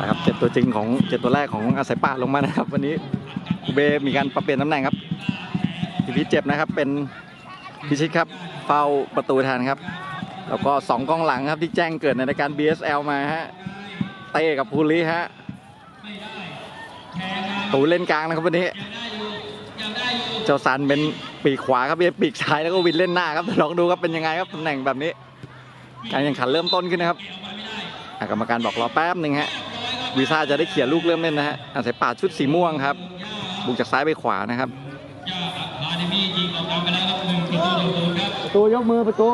นะครับเจ็ดตัวจริงของเจ็ดตัวแรกของอาศัยป่าลงมานะครับ วันนี้คูเบมีการปรับเปลี่ยนตำแหน่งครับทีพีเจ็บนะครับเป็นพิชิตครับเฝ้าประตูแทนครับ แล้วก็สองกองหลังครับที่แจ้งเกิดในรายการ BSL มาฮะเต้กับภูริฮะตูเล่นกลางนะครับวันนี้ เจ้าซันเป็นปีกขวาครับเป็นปีกซ้ายแล้วก็วินเล่นหน้าครับลองดูครับเป็นยังไงครับตำแหน่งแบบนี้ การแข่งขันเริ่มต้นขึ้นนะครับกรรมการบอกรอแป๊บหนึ่งฮะ วีซ่าจะได้เขี่ยลูกเริ่มเล่นนะฮะอาศัยป่าชุดสีม่วงครับ บุกจากซ้ายไปขวานะครับประตูยกมือประตู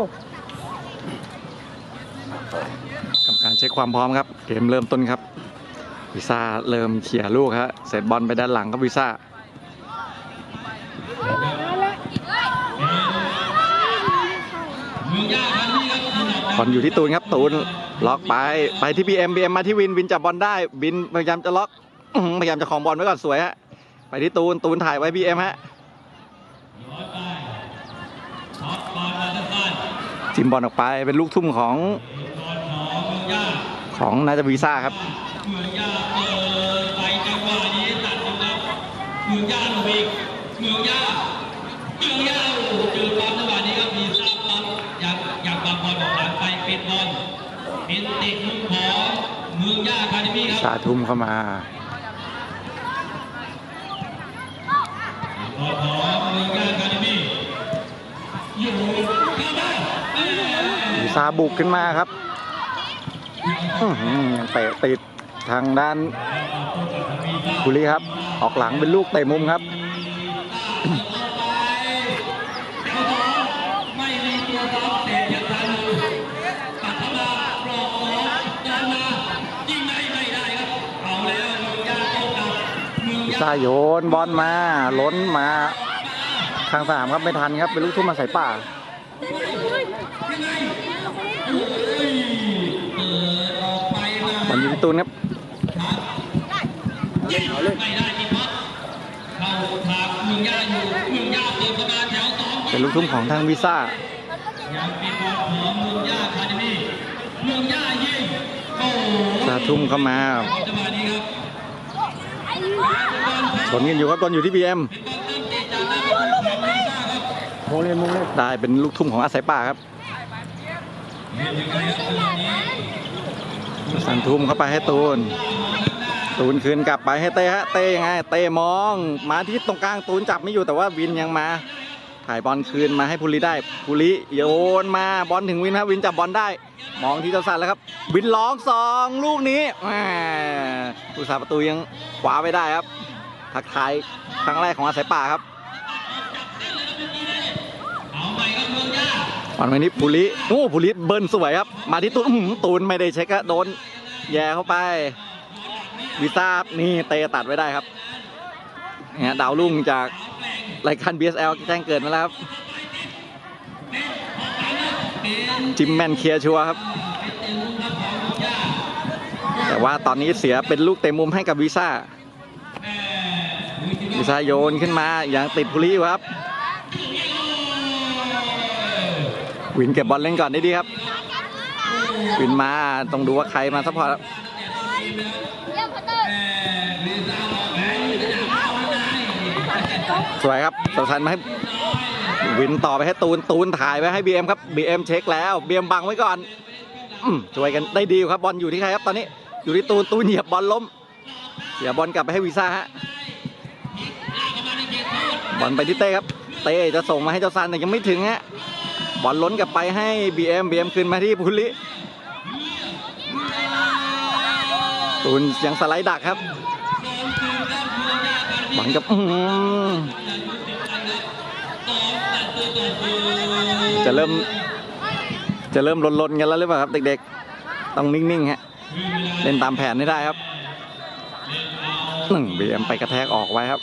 กรรมการเช็คความพร้อมครับ เกมเริ่มต้นครับวีซ่าเริ่มเขี่ยลูกฮะเสร็จบอลไปด้านหลังครับวีซ่า บอลอยู่ที่ตูนครับตูนล็อกไปไปที่บีเอ็มบีเอ็มมาที่วินวินจับบอลได้วินพยายามจะล็อกพยายามจะของบอลไว้ก่อนสวยฮะไปที่ตูนตูนถ่ายไว้บีเอ็มฮะจิมบอลออกไปเป็นลูกทุ่มของของนาจะวีซ่าครับเป็นเตะมุมของเมืองย่าคาเดมี่ครับ สาทุ่มเข้ามาขอของเมืองย่าคาเดมี่อยู่เข้ามาเอ้ยวีซ่าบุกขึ้นมาครับอื้อหือยังเตะติดทางด้านบุรีครับ ออกหลังเป็นลูกเตะมุมครับ ไม่มีตัวซ้อมเตะยังทันอยู่ตัดเข้ามาปลอกสองเดินมายิงไม่ไม่ได้ครับ เอาแล้วเมืองย่าโต้กลับ เมืองวีย่าซ่าโยนบอลมาล้นมาทางสามครับไม่ทันครับเป็นลูกทุ่มมาใส่ป่ากมาบอลอยู่ที่ตูนครับเองย่าเมืองย่าเป็นลูกทุ่มของทางวีซ่ายังเป็นบอลของเมืองย่าคาเดมี่เมืองย่ายิงโอ้โหสาทุ่มเข้ามา จังหวะนี้ครับชนกันอยู่ครับบอลอยู่ที่บีเอ็มโมงเล่นโมงเล่นได้เป็นลูกทุ่มของอาศัยป่าครับสันทุ่มเข้าไปให้ตูน ตูนคืนกลับไปให้เต้ฮะ เต้ยังไง เต้มอง มาที่ตรงกลางตูนจับไม่อยู่แต่ว่าวินยังมา ถ่ายบอลคืนมาให้ภูริได้ภูริโยนมาบอลถึงวินฮะวินจับบอลได้ มองที่เจ้าสันแล้วครับ วินร้องสองลูกนี้แหมผู้สาประตูยังขวาไม่ได้ครับ ทักทายครั้งแรกของอาศัยป่าครับตอนนี้ภูริโอ้ภูริเบิ้ลสวยครับ มาที่ตูนอื้อหือตูนไม่ได้เช็คอะโดน แย่เข้าไปวิซ่านี่เตะตัดไว้ได้ครับเนี่ยดาวรุ่งจากรายการ BSL แจ้งเกิดมาแล้วครับ จิมแมนเคลียร์ชัวร์ครับ แต่ว่าตอนนี้เสียเป็นลูกเตะมุมให้กับวีซ่า วีซ่าโยนขึ้นมาอย่างติดภูริอยู่ครับ วินเก็บบอลเล่นก่อนได้ดีครับ วินมาต้องดูว่าใครมาซัพพอร์ตสวยครับสำคัญมาให้วินต่อไปให้ตูนตูนถ่ายไปให้บีเอ็มครับบีเอ็มเช็คแล้วบีเอ็มบังไว้ก่อนอช่วยกันได้ดีครับบอลอยู่ที่ใครครับตอนนี้ อยู่ที่ตูนตูนเหยียบบอลล้มเสียบอลกลับไปให้วีซ่าฮะ อลไปที่เต้ครับ เต้จะส่งมาให้เจ้าซันแต่ยังไม่ถึงฮะบอลล้นกลับไปให้ BM BM คืนมาที่พุลิตูนเสียงสไลด์ดักครับบอลกับจะเริ่ม จะเริ่มลนๆกันแล้วหรือเปล่าครับ เด็กๆ ต้องนิ่งๆฮะเล่นตามแผนให้ได้ครับหนึ่ง BM ไปกระแทกออกไว้ครับ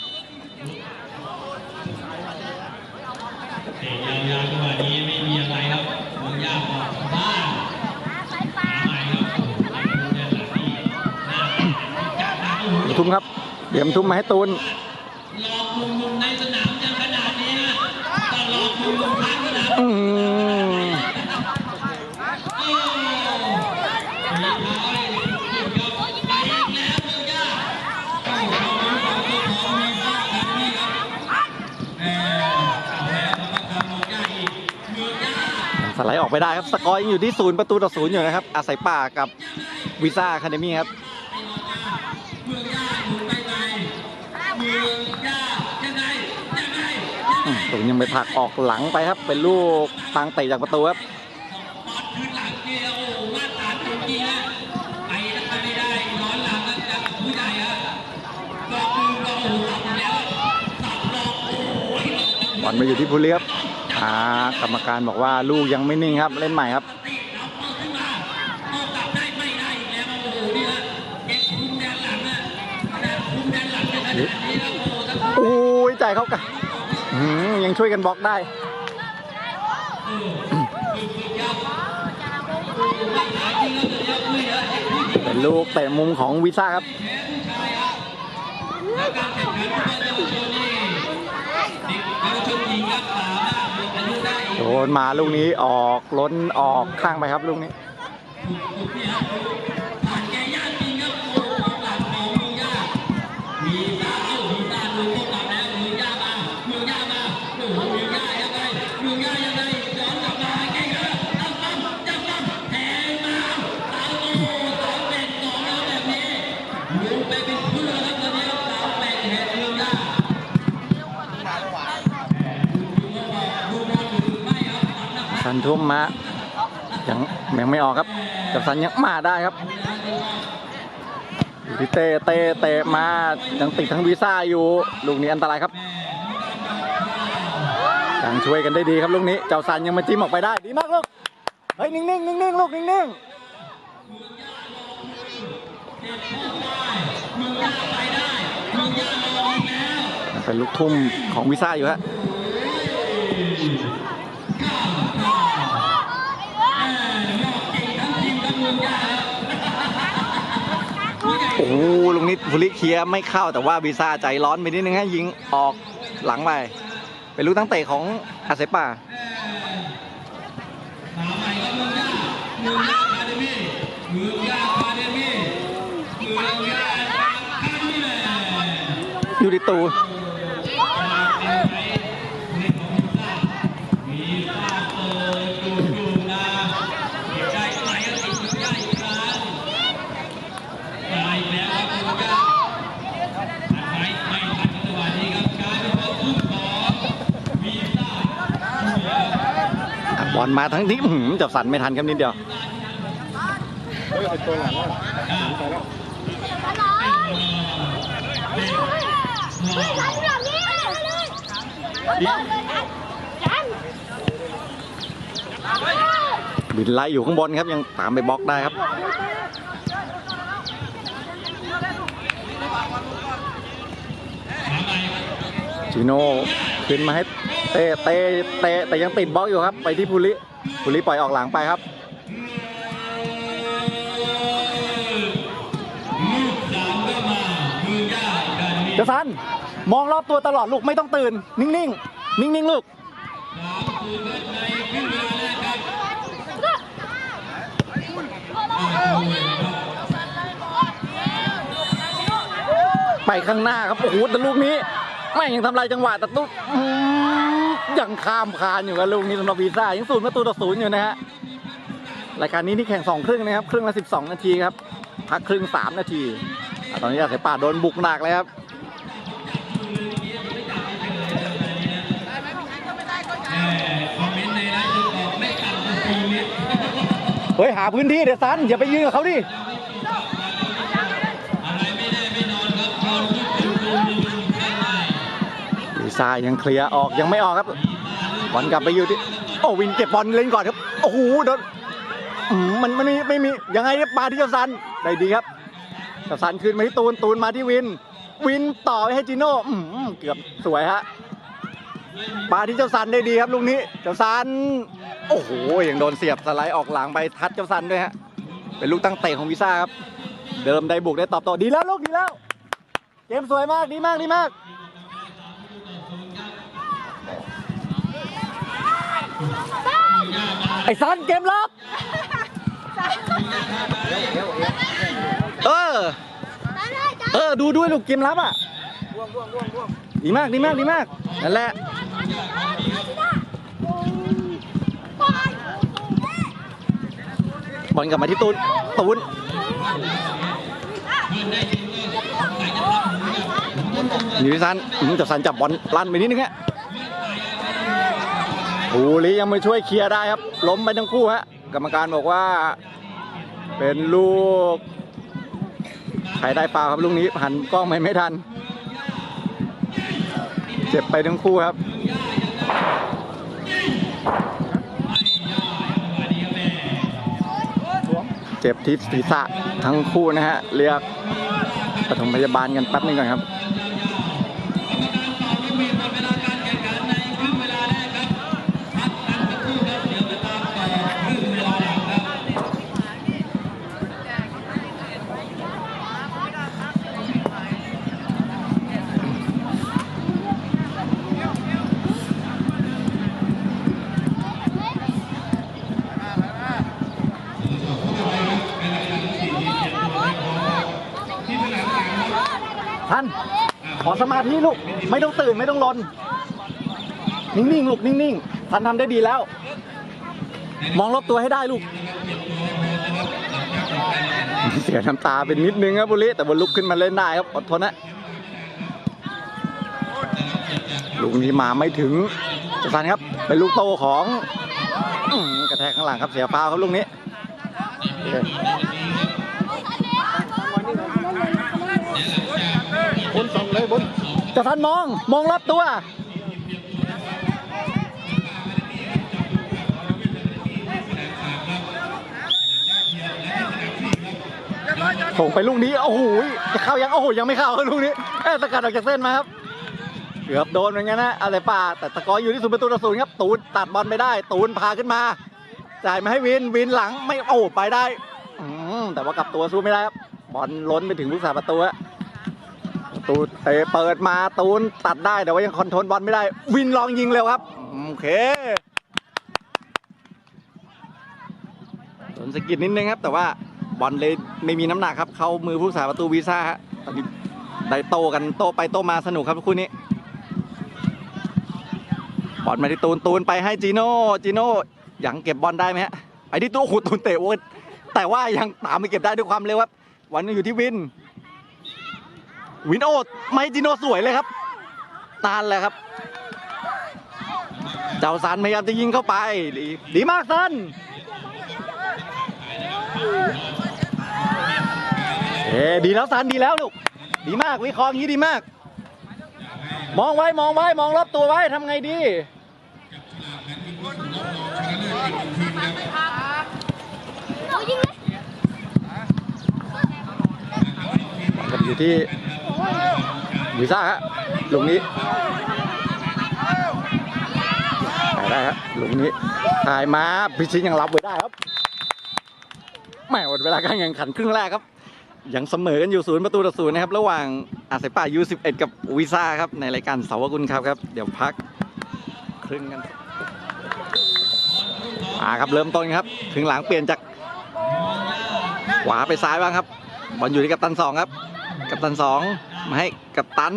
เตะ ยาวๆจังหวะนี้ไม่มีอะไรครับเมืองย่าออกบ้านหาใหม่ครับโอ้โหไอ้คนเนี่ยหลังนี่หน้าจัดหนักโอ้โหทุ่มครับ BM ทุ่มมาให้ตูนหลอกมุมมุมในสนามจะขนาดนี้นะก็หลอกมุมมุมข้างสนาม สไลด์ออกไปได้ครับ สกอร์ยังอยู่ที่ศูนย์ประตูต่อศูนย์อยู่นะครับ อาศัยป่ากับวิซ่าคาเดมี่ครับเมืองย่าหมุนไปไปเมืองย่ายังไงยังไมตรงยังไปผลักออกหลังไปครับ เป็นลูกทางเตะจากประตูครับบอลคืนหลังเนี่ยโอ้โหมาตรฐานจริงๆนะไปแล้วไปไม่ได้ย้อนหลังแล้วจะผู้ใหญ่อะก็คือเราโอ้โหสับแล้วสับหลอกโอ้โหบอลมาอยู่ที่ภูริครับ อ่ากรรมการบอกว่าลูกยังไม่นิ่งครับ เล่นใหม่ครับอาเอาขึ้นมาเอากลับได้ไม่ได้อีกแล้วโอ้โหนี่ฮะเก็บคุมแดนหลังอะขนาดคุมแดนหลังใจเข้ากันยังช่วยกันบล็อกได้เป็นลูกเตะมุมของวิซ่าครับแล้วการแข่งขันฟุตบอลเยาวชนนี่เด็กเยาวชนหญิงครับสาม โดนมาลูกนี้ออกล้นออกข้างไปครับลูกนี้ ทุ่มมายังยังไม่ออกครับกับสันยังมาได้ครับอยู่ที่เตเตเตะมายังติดทั้งวีซ่าอยู่ลูกนี้อันตรายครับยังช่วยกันได้ดีครับลูกนี้เจ้าสันยังมาจิ้มออกไปได้ดีมากลูกเฮ้ยนิ่งๆนิ่งๆลูกนิ่งๆเป็นลูกทุ่มของวีซ่าอยู่ฮะ โอ้โหลูกนี้ฟุลิเคียร์ไม่เข้าแต่ว่าวีซ่าใจร้อนไปนิดนึงฮะยิงออกหลังไปเป็นลูกตั้งเตะของอาเซป่าองย่าเมืองย่าคาเดมี่เมืองย่าคาเดมี่เมืองย่าคาเดมี่เลย อยู่ที่ตู มีซาเตยจูจูนะมีใจไหลแล้วติดเมืองย่าอีกครั้งตายแล้วครับเมืองย่าทันไหมไม่ทันจังหวะนี้ครับกลายเป็นว่าทุ่มของวีซ่า อะ บอลมาทั้งที่อื้อหือจับสันไม่ทันครับนิดเดียวบินไล่อยู่ข้างบนครับยังตามไปบล็อกได้ครับจิโน่ขึ้นมาให้ เตะเตะเตะแต่ยังติดบล็อกอยู่ครับ ไปที่ภูริภูริปล่อยออกหลังไปครับเดมี่เจะสันมองรอบตัวตลอดลูกไม่ต้องตื่น นิ่งๆ นิ่งๆลูกสามศูนย์ครับในครึ่งลาแรกไปข้างหน้าครับโอ้โหแต่ลูกนี้แม่ยังทำลายจังหวะแต่ตุ๊ก ยังข้ามคานอยู่กับลูกนี้สำหรับวีซ่ายังศูนย์ประตูต่อศูนย์อยู่นะฮะรายการนี้นี่แข่งสองครึ่งนะครับ ครึ่งละ12นาทีครับ พักครึ่ง3นาที ตอนนี้อาเสยป่าโดนบุกหนักเลยครับเฮ้ยหาพื้นที่เดี๋ยวซันอย่าไปยืนกับเขาดิ ซ่ายังเคลียร์ออกยังไม่ออกครับบอลกลับไปอยู่ที่โอ้วินเก็บบอลเล่นก่อนครับโอ้โหโดนมันมันไม่ไม่มียังไงครับมาที่เจ้าซันได้ดีครับเจ้าซันคืนมาที่ตูนตูนมาที่วิน วินต่อไปให้จิโน่เกือบสวยฮะมาที่เจ้าซันได้ดีครับลูกนี้เจ้าซันโอ้โหยังโดนเสียบสไลด์ออกหลังไปทัดเจ้าซันด้วยฮะเป็นลูกตั้งเตะของวีซ่าครับเดิมได้บุกได้ตอบโต้ดีแล้วลูกดีแล้ว เกมสวยมากดีมากดีมาก ไอ้ซันเกมรับ เออ เออ ดูด้วยลูกเกมรับอะดีมากดีมากดีมาก นั่นแหละ บอลกลับมาที่ตูน ตูนนิวิสันอืมจับสันจับบอลลั่นไปนิดนึงฮะ ภูริยังไม่ช่วยเคลียร์ได้ครับ ล้มไปทั้งคู่ฮะกรรมการบอกว่า เป็นลูกใครได้เปล่าครับลูกนี้หันกล้องไม่ไม่ทัน เจ็บไปทั้งคู่ครับเจ็บที่ศีรษะทั้งคู่นะฮะเรียกปฐมพยาบาลกันแป๊บนึงก่อนครับ ขอสมาธิลูก ไม่ต้องตื่นไม่ต้องรนนิ่งๆลูกนิ่งๆท่านทำได้ดีแล้ว มองรอบตัวให้ได้ลูก เสียน้ำตาเป็นนิดนึงครับบุรีแต่บนลุกขึ้นมาเล่นได้ครับอดทนนะลูกนี้มาไม่ถึงจัสันครับ เป็นลูกโตของกระแทกข้างหลังครับเสียฟาวครับลูกนี้โอ เลยบนจะทันมอง มองรอบตัว ส่งไปลูกนี้ โอ้โหจะเข้ายัง โอ้โห ยังไม่เข้าลูกนี้เอ้ยสกัดออกจากเส้นมาครับ เกือบโดนเหมือนกันนะ อะไรป่า แต่ตะกออยู่ที่ศูนย์ประตูต่อศูนย์ครับ ตูนตัดบอลไปได้ ตูนพาขึ้นมา จ่ายมาให้วิน วินหลังไม่ โอ้ ไปได้อืแต่ว่ากลับตัวสู้ไม่ได้ครับ บอลล้นไปถึงผู้สาประตูฮะ ตูนเตะเปิดมาตูนตัดได้แต่ว่ายังคอนโทรลบอลไม่ได้ วินลองยิงเร็วครับโอเคโดนสกิดนิดนึงครับ แต่ว่าบอลเลยไม่มีน้ำหนักครับ เข้ามือผู้สาประตูวีซ่าฮะตอนนี้ได้โตกันโตไปโตมาสนุกครับคู่นี้บอลมาที่ตูนตูนไปให้จีโน่จีโน่ยังเก็บบอลได้ไหมฮะไอ้ที่ตัวขุดตูนเตะโอ้แต่ว่ายังตามไปเก็บได้ด้วยความเร็วครับวันนี้อยู่ที่วิน วินโอไมจิโนสวยเลยครับตานเลยครับ เจ้าสันพยายามจะยิงเข้าไป ดีดีมากสันเอ้ดีแล้วสันดีแล้วลูกดีมากวิเคราะห์อย่างนี้ดีมาก มองไว้มองไว้มองรอบตัวไว้ทำไงดีกันอยู่ที่ วีซ่าฮะลุงนี้ได้ฮะลุงนี้ถ่ายมาพิชิตยังรับไว้ได้ครับแหม่หมดเวลาการแข่งขันครึ่งแรกครับ ยังเสมอกันอยู่ศูนย์ประตูต่อศูนย์นะครับ ระหว่างอาศัยป่า U11 กับวีซ่าครับ ในรายการเสาวกุลครับครับ เดี๋ยวพักครึ่งกันมาครับเริ่มต้นครับ ถึงหลังเปลี่ยนจากขวาไปซ้ายบ้างครับบอลอยู่ที่กัปตันสองครับ กัปตันสอง มาให้กัปตัน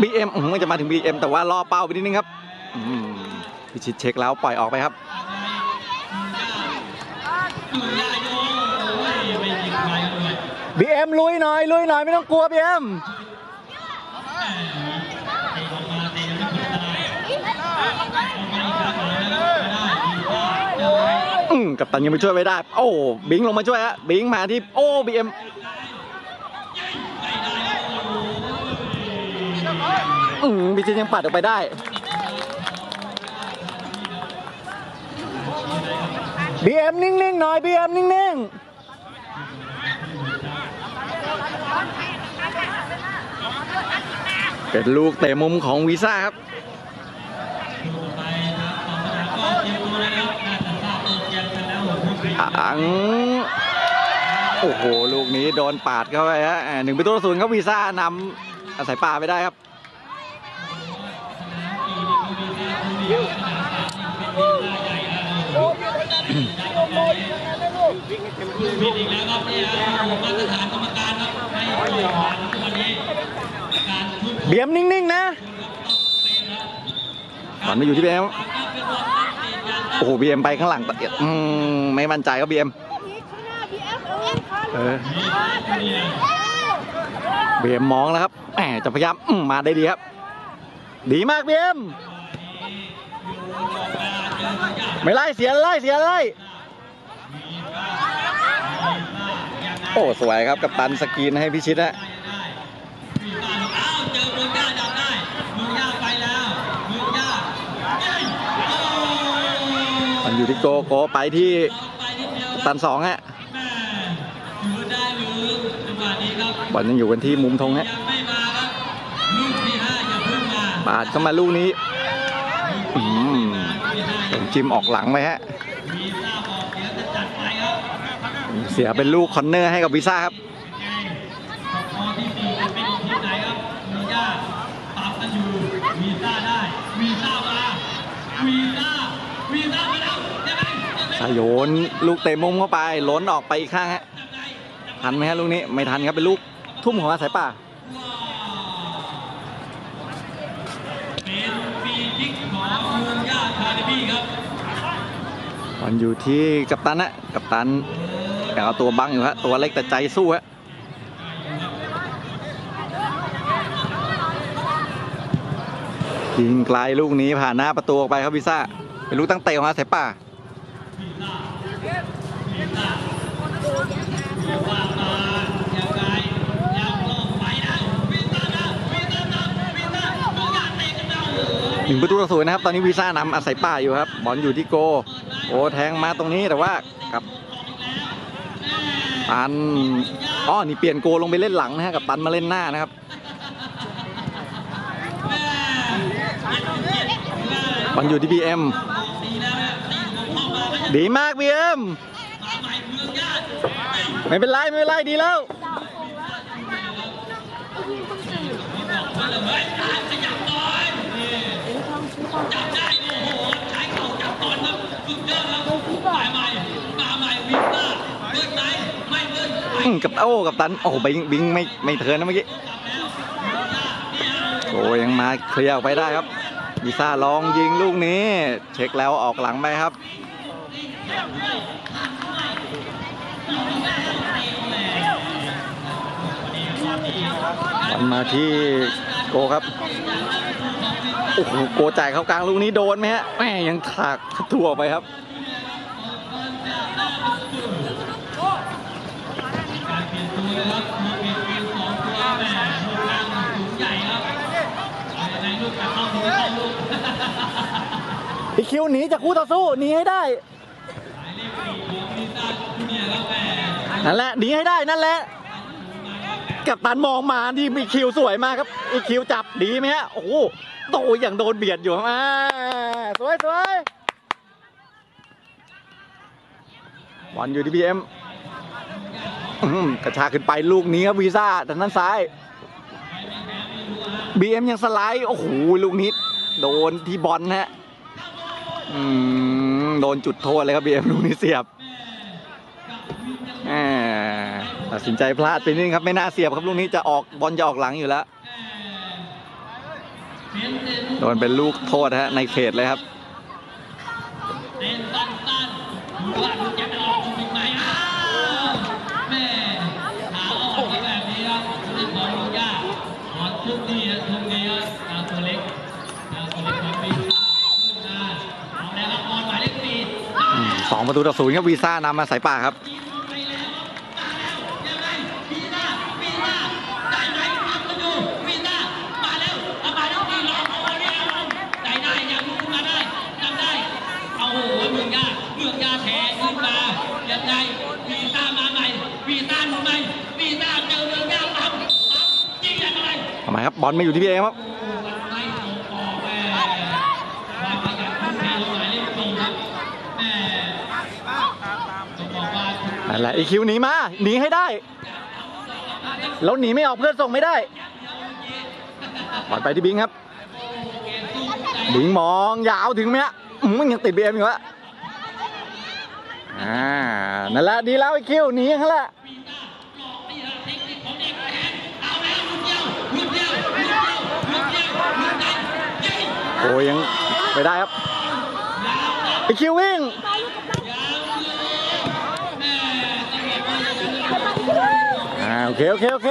บีเอ็มมันจะมาถึงบีเอ็มแต่ว่าล่อเป้าไปนิดนึงครับอืมพิชิตเช็คแล้วปล่อยออกไปครับบีเอ็มลุยหน่อยลุยหน่อยไม่ต้องกลัวบีเอ็มอืมกัปตันยังไม่ช่วยไม่ได้ โอ้บิงลงมาช่วยฮะบิงมาที่โอ้บีเอ็ม อืมบิจิยังปัดออกไปได้ บีเอ็มนิ่งๆหน่อยบีเอ็มนิ่งๆเป็นลูกเตะมุมของวีซ่าครับ อัง โอ้โห ลูกนี้โดนปาดเข้าไปฮะหนึ่งประตูศูนย์ครับวีซ่านำอาศัยป่าไปได้ครับ มีอีกแล้วครับเนี่ยมาตรฐานกรรมการครับให้ผ่านวันนี้การทุบเบียมนิ่งๆนะ บอลมาอยู่ที่เบียมโอ้โหบีเอ็มไปข้างหลังอืมไม่มั่นใจก็บีเอ็มเออ เบียมมองแล้วครับแหมจะพยายามอื้อมาได้ดีครับ ดีมากเบียม ไม่ไล่เสียไล่เสียไล่ โอ้สวยครับกับตันสกีนให้พิชิตฮะมันอยู่ที่โกโกไปที่ตันสองฮะบอลยังอยู่กันที่มุมธงฮะบาดเข้ามาลูกนี้จิมออกหลังไหมฮะ วีซ่าบอกเดี๋ยวจะจัดไปครับ เสียเป็นลูกคอนเนอร์ให้กับวิซ่าครับไงพอที่สี่จะเป็นทีมไหนครับเมืองย่าปรับกันอยู่วีซ่าได้วีซ่ามาวีซ่าวีซ่ามาแล้วยังไงยังไงสายโยนลูกเตะมุมเข้าไปล้นออกไปอีกข้างฮะยังไงทันไหมฮะลูกนี้ไม่ทันครับเป็นลูกทุ่มของอาสายป่าเป็นฟรีคิกของเมืองย่าคาเดมี่ครับบอลอยู่ที่กัปตันฮะกัปตัน อยากเอาตัวบังอยู่ฮะตัวเล็กแต่ใจสู้ฮะยิงไกลลูกนี้ผ่านหน้าประตูออกไปครับวิซ่าเป็นลูกตั้งเตะของอาสายป่าว่ามายังไงยังลงไปนะวีซ่าหนึ่งประตูต่อศูนย์นะครับ ตอนนี้วีซ่านำอาศัยป่าอยู่ครับ บอลอยู่ที่โก โอ้ แทงมาตรงนี้แต่ว่า ตันอ๋อนี่เปลี่ยนโกลงไปเล่นหลังนะฮะกับตันมาเล่นหน้านะครับบอลอยู่ที่บีเอ็มดีมากบีเอ็มไม่เป็นไร ไม่เป็นไร ดีแล้ว จับได้โอ้โหใช้เข่าจับก่อนครับสุดยอดครับมาใหม่มาใหม่วีซ่าเลื่อนไหมไม่เลื่อนไป อืม กับโอ้กับตัน โอ้บิงบิงไม่ไม่เทินนะเมื่อกี้โอ้ยังมาเคลียร์ออกไปได้ครับวีซ่าลองยิงลูกนี้ เช็คแล้วออกหลังไปครับบอลมาที่โกครับ โอ้โห โกจ่ายเข้ากลางลูกนี้โดนไหมฮะ แม่ยังถากถั่วไปครับ ครับมีเปลี่ยนเกมสองตัวแหม่ลูกกลางสูงใหญ่ครับในลูกกระเข้าหรือไม่เข้าลูกอีคิวหนีจากคู่ต่อสู้หนีให้ได้วีซ่าคุณเนี่ยครับแหม่นั่นแหละหนีให้ได้นั่นแหละกับตันมองมาที่อีคิวสวยมากครับอีคิวจับดีไหมฮะโอ้โหโตอย่างโดนเบียดอยู่ครับอ่าสวยสวยบอลอยู่ที่บีเอ็ม กระชากขึ้นไปลูกนี้ครับวีซ่าแต่นั้นซ้ายบีเอ็มยังสไลด์โอ้โหลูกนี้โดนที่บอลฮะโดนจุดโทษเลยครับบีเอ็มลูกนี้เสียบตัดสินใจพลาดไปนิดนึงครับไม่น่าเสียบครับลูกนี้จะออกบอลจะออกหลังอยู่แล้วโดนเป็นลูกโทษฮะในเขตเลยครับ ประตูต่อศูนย์ครับวีซ่านำมาสายป่าครับไปแล้วมาแล้วยังไงวีซ่าวีซ่าได้ไหมทำกันอยู่วีซ่ามาแล้วเอามาแล้วนี่รอเอาเอาเนี่ยเอาได้ได้ยังลุกมาได้ทำได้เอาโหเมืองยาเมืองยาแทงขึ้นมายังไงวีซ่ามาใหม่วีซ่าทำไมวีซ่าเจอเมืองยาปั๊มปั๊มยิงยังไงทำไมครับบอลไม่อยู่ที่พี่เอครับ ไม่ตรงออกแม่ความขยันทุ่มเทของหมายเลขสี่ครับแม่ต้องบอกว่า นั่นแหละอีคิวหนีมาหนีให้ได้ แล้วหนีไม่ออกเพื่อนส่งไม่ได้บอลไปที่บิงครับ บิงมองยาวถึงไหมฮะมันยังติดบีเอ็มอยู่ฮะอ่านั่นแหละดีแล้วไอคิวหนีอย่างนั้นแหละโอ้ยยังไม่ได้ครับไอคิววิ่ง โอเค โอเค โอเค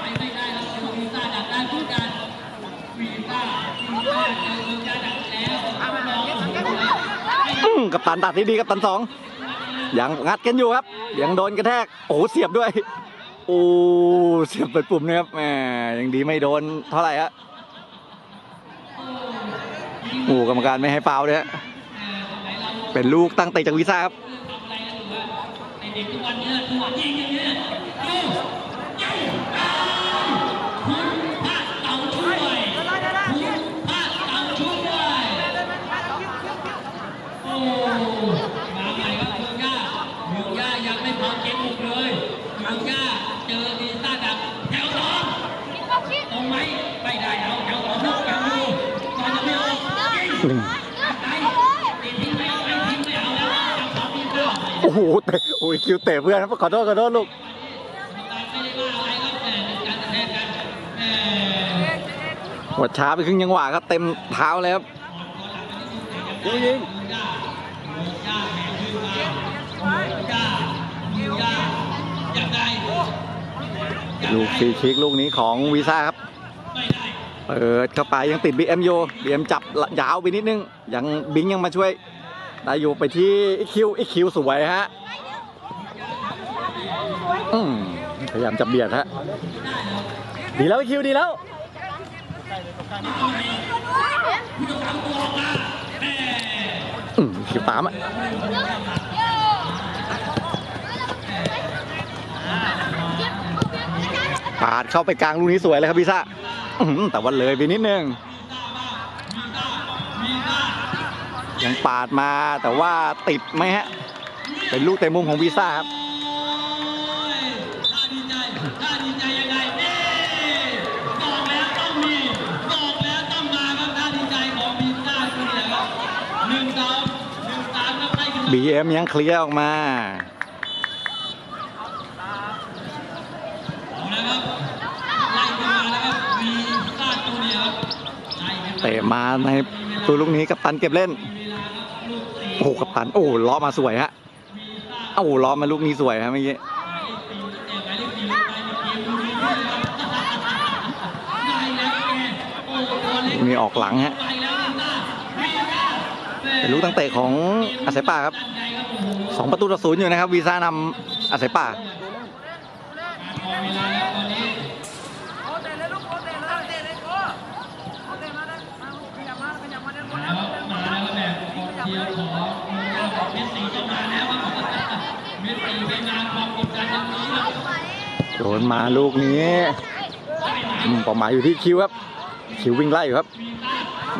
ไม่ได้แล้วคือวีซ่าดักได้ทุกการวีซ่าวีซ่าเจอวีซ่าดักแล้วกับตันตัดที่ดีกับตันสองยังงัดกันอยู่ครับยังโดนกระแทกโอ้เสียบด้วยโอ้เสียบเปิดปุ่มนะครับแหมยังดีไม่โดนเท่าไหร่ฮะ หูกรรมการไม่ให้ฟาวล์เนี่ย เป็นลูกตั้งเตะจากวิซ่าครับ ไอเด็กทุกวันเนี้ยทุกวันยิงอย่างเงี้ยดูยิงอ้าวคุณพลาดเต่าช่วยคุณพลาดเต่าช่วยโอ้มาใหม่ครับเมืองย่าเมืองย่ายังไม่พอเกมบุกเลยเมืองย่าเจอวีซ่าดักแถวสองตรงไหมไม่ได้เอาแถวสองลูกแถวดูตอนจะไม่ออกยิง ไปตีทิ้งไปไปทิ้งไม่เอาแล้วแถวสองวี ซ่าโอ้โหเตะโอ้ยคิวเตะเพื่อนครับขอโทษขอโทษลูกไม่ได้ว่าอะไรครับแต่เป็นการกระแทกกันแหมหัวช้าไปครึ่งยังหวะครับเต็มเท้าเลยครับยิงลูกฟรีคิกลูกนี้ของวีซ่าครับ เปิดเข้าไปยังติดบีเอ็มยู่บีเอ็มจับยาวไปนิดนึง ยังบิงยังมาช่วยได้อยู่ไปที่อีคิวอีคิวสวยฮะพยายามจะเบียดฮะดีแล้วอีคิวดีแล้วอืมคิวตามอะปาดเข้าไปกลางลูกนี้สวยเลยครับพิซ่า แต่ว่าเลยไปนิดนึง ยังปาดมาแต่ว่าติดไหมฮะ เป็นลูกเตะมุมของวีซ่าครับโอ้ยถ้าดีใจถ้าดีใจยังไงเน่บอกแล้วต้องมีบอกแล้ว เตะมาในตัวลูกนี้กับตันเก็บเล่น โอ้กับตัน โอ้ล้อมาสวยฮะโอ้ล้อมาลูกนี้สวยฮะเมื่อกี้ลูกนี้ออกหลังฮะเป็นลูกตั้งเตะของอาศัยป่าครับสองประตูต่อศูนย์อยู่นะครับวีซ่านำอาศัยป่า โดนมาลูกนี้อืมเป้าหมายอยู่ที่คิวครับ คิววิ่งไล่อยู่ครับ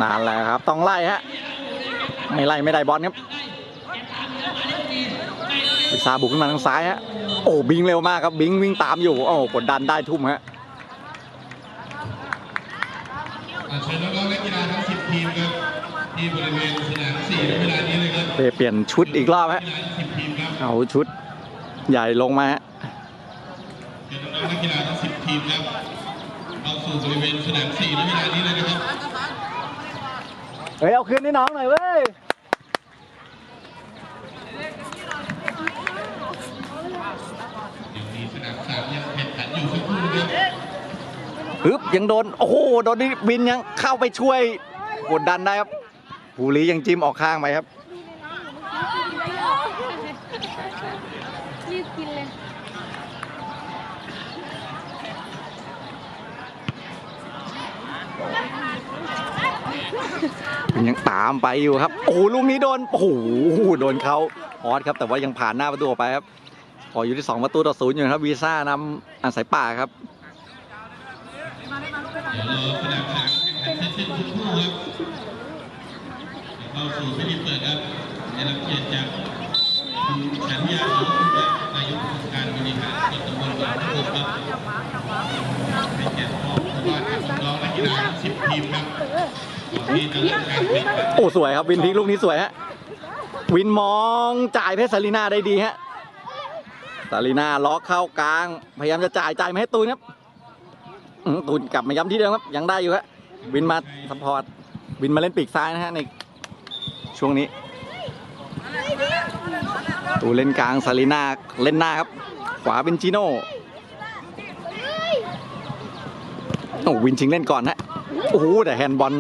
นานแล้วครับ ต้องไล่ฮะ ไม่ไล่ไม่ได้บอลครับซาบุกขึ้นมาทางซ้ายฮะ โอ้บิงเร็วมากครับบิงวิ่งตามอยู่โอ้กดดันได้ทุ่มฮะเชิญน้องๆนักกีฬาทั้ง10ทีมครับ ที่บริเวณสนาม4ในเวลานี้เลยครับเปเปลี่ยนชุดอีกรอบฮะกีฬาทั้ง10ทีมครับเอาชุดใหญ่ลงมาฮะเชิญน้องๆนักกีฬาทั้ง10ทีมครับเข้าสู่บริเวณสนาม4ในเวลานี้เลยนะครับเฮ้ยเอาคืนให้น้องหน่อยเว้ยยังมีสนาม3ยังแข่งขันอยู่สักครู่นะครับฮึบยังโดน โอ้โห โดนนี่วินยังเข้าไปช่วยกดดันได้ครับ ภูริยังจิ้มออกข้างไปครับรีบกินเลยยังตามไปอยู่ครับ โอ้โหลูกนี้โดน โอ้โห โดนเขาฮอตครับ แต่ว่ายังผ่านหน้าประตูออกไปครับพออยู่ที่2ประตูต่อศูนย์อยู่นะครับ วีซ่านำอาศัยป่าครับเดี๋ยวรอสนาม3แข่งขันเสร็จๆสักครู่ครับเข้าสู่พิธีเปิดครับได้รับเกียรติจากคุณชัญญาสาวคุณนายกองค์การบริหารส่วนตำบลบางพระครับเป็นเกียรติมอผู้ว่าการน้องนักกีฬาทั้ง10ทีมครับก่อนที่จะเริ่มการแข่งขันโอ้สวยครับวินพลิกลูกนี้สวยฮะวินมองจ่ายเพชรซาลีนาได้ดีฮะซาลีนาล็อกเข้ากลาง พยายามจะจ่ายจ่ายมาให้ตูนครับตูนกลับมาย้ำที่เดิมครับยังได้อยู่ฮะวินมาซัพพอร์ตวินมาเล่นปีกซ้ายนะฮะใน ช่วงนี้ ตูเล่นกลางซาลีนาเล่นหน้าครับ ขวาเป็นจิโน่โอ้วินชิงเล่นก่อนฮะโอ้โหแต่แฮนด์บอล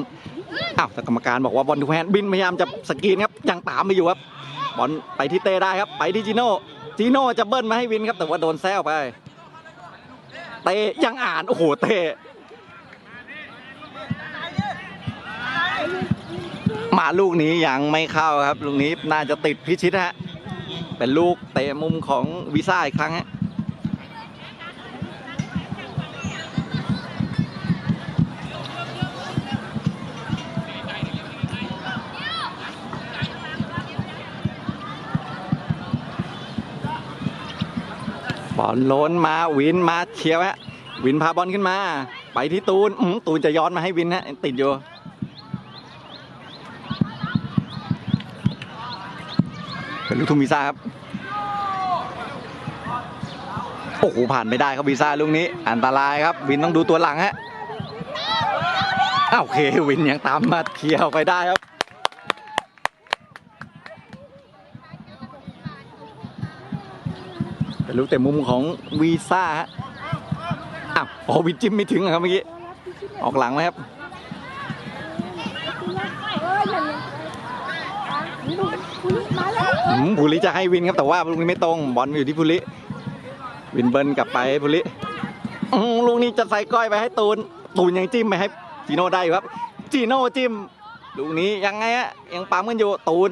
อ้าวแต่กรรมการบอกว่าบอลทูแฮนด์บินพยายามจะสกรีนครับยังตามไปอยู่ครับ บอลไปที่เต้ได้ครับ ไปที่จิโน่จิโน่จะเบิ้ลมาให้วินครับ แต่ว่าโดนแซวไป เตะยังอ่านโอ้โหเต มาลูกนี้ยังไม่เข้าครับ ลูกนี้น่าจะติดพิชิตฮะ เป็นลูกเตะมุมของวีซ่าอีกครั้งฮะบอลล้นมาวินมาเคลียร์ฮะวินพาบอลขึ้นมา ไปที่ตูนตูนจะย้อนมาให้วินฮะติดอยู่ เป็นลูกทุ่งวีซ่าครับ โอ้โหผ่านไม่ได้ครับวีซ่าลูกนี้ อันตรายครับ วินต้องดูตัวหลังฮะอ้าวโอเควินยังตามมาเคลียร์ไปได้ครับเป็นลูกเตะมุมของวีซ่าฮะอ้าวโอ้วินจิ้มไม่ถึงครับเมื่อกี้ออกหลังไหมครับ เอออย่างนี้ดูคุณมาแล้วอืมภูริจะให้วินครับแต่ว่าลูกนี้ไม่ตรงบอลอยู่ที่ภูริวินเบิร์นกลับไปภูริลูกนี้จะใส่ก้อยไปให้ตูน ตูนยังจิ้มไปให้จีโน่ได้ครับจีโน่จิ้มลูกนี้ยังไงฮะยังปั๊มกันอยู่ตูน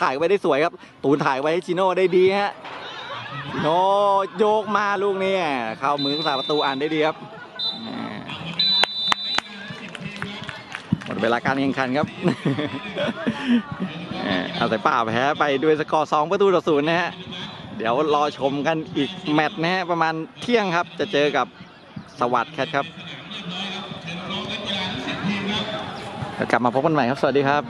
ถ่ายไว้ได้สวยครับ ตูนถ่ายไว้ให้จีโน่ได้ดีฮะจีโน่โยกมาลูกนี้เข้ามือสาประตูอ่านได้ดีครับหมดเวลาการแข่งขันครับ อ่อเอาแต่ป่าแพ้ไปด้วยสกอร์2ประตูต่อศูนย์นะฮะ เดี๋ยวรอชมกันอีกแมตช์นะฮะ ประมาณเที่ยงครับ จะเจอกับสวัสดิ์แคทครับ กลับมาพบกันใหม่ครับ สวัสดีครับ